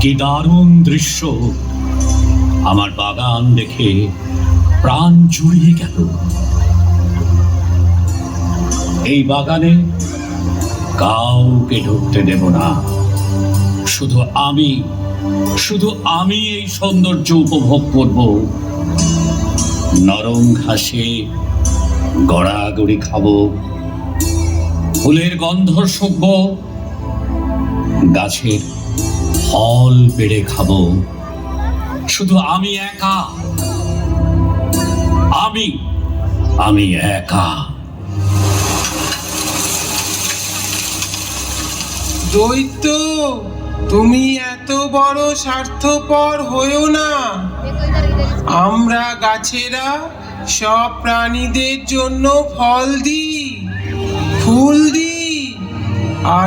কি দারুণ দৃশ্য। আমার বাগান দেখে প্রাণ জুড়িয়ে গেল। এই বাগানে কাউকে ঢুকতে দেব না। শুধু আমি শুধু আমি এই সৌন্দর্য উপভোগ করব। নরম ঘাসে গড়াগড়ি খাব। ফুলের গন্ধ শুকবো। গাছের ফল পেড়ে খাব। শুধু আমি একা। আমি আমি একা। দৈত্য, তুমি এত বড় স্বার্থপর হয়েও না। আমরা গাছেরা সব প্রাণীদের জন্য ফল দিই, ফুল দিই, আর